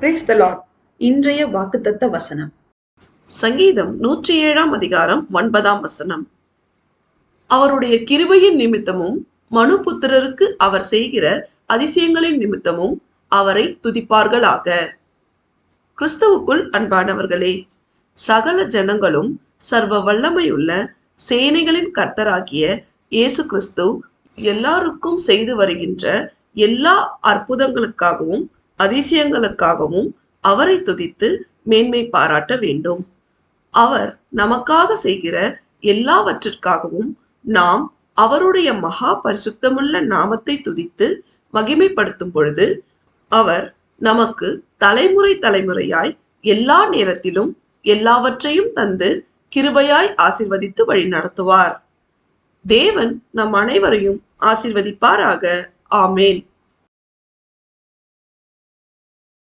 Brace த Lord இன்றைய வாக்குத்தத்த வசனம். சங்கீதம் நூற்றி ஏழாம் அதிகாரம் ஒன்பதாம் வசனம். அவருடைய கிருபையின் நிமித்தமும் மனுபுத்திரருக்கு அவர் செய்கிற அதிசயங்களின் நிமித்தமும் அவரை துதிப்பார்களாக. கிறிஸ்துவுக்குள் அன்பானவர்களே சகல ஜனங்களும் சர்வ வல்லமையுள்ள சேனைகளின் கர்த்தராகிய இயேசு கிறிஸ்து எல்லாருக்கும் செய்து வருகின்ற எல்லா அற்புதங்களுக்காகவும் அதிசயங்களுக்காகவும் அவரை துதித்து மேன்மை பாராட்ட வேண்டும். அவர் நமக்காக செய்கிற எல்லாவற்றிற்காகவும் நாம் அவருடைய மகா பரிசுத்தமுள்ள நாமத்தை துதித்து மகிமைப்படுத்தும் பொழுது அவர் நமக்கு தலைமுறை தலைமுறையாய் எல்லா நேரத்திலும் எல்லாவற்றையும் தந்து கிருபையாய் ஆசிர்வதித்து வழி நடத்துவார். தேவன் நம் அனைவரையும் ஆசிர்வதிப்பாராக. ஆமேன்.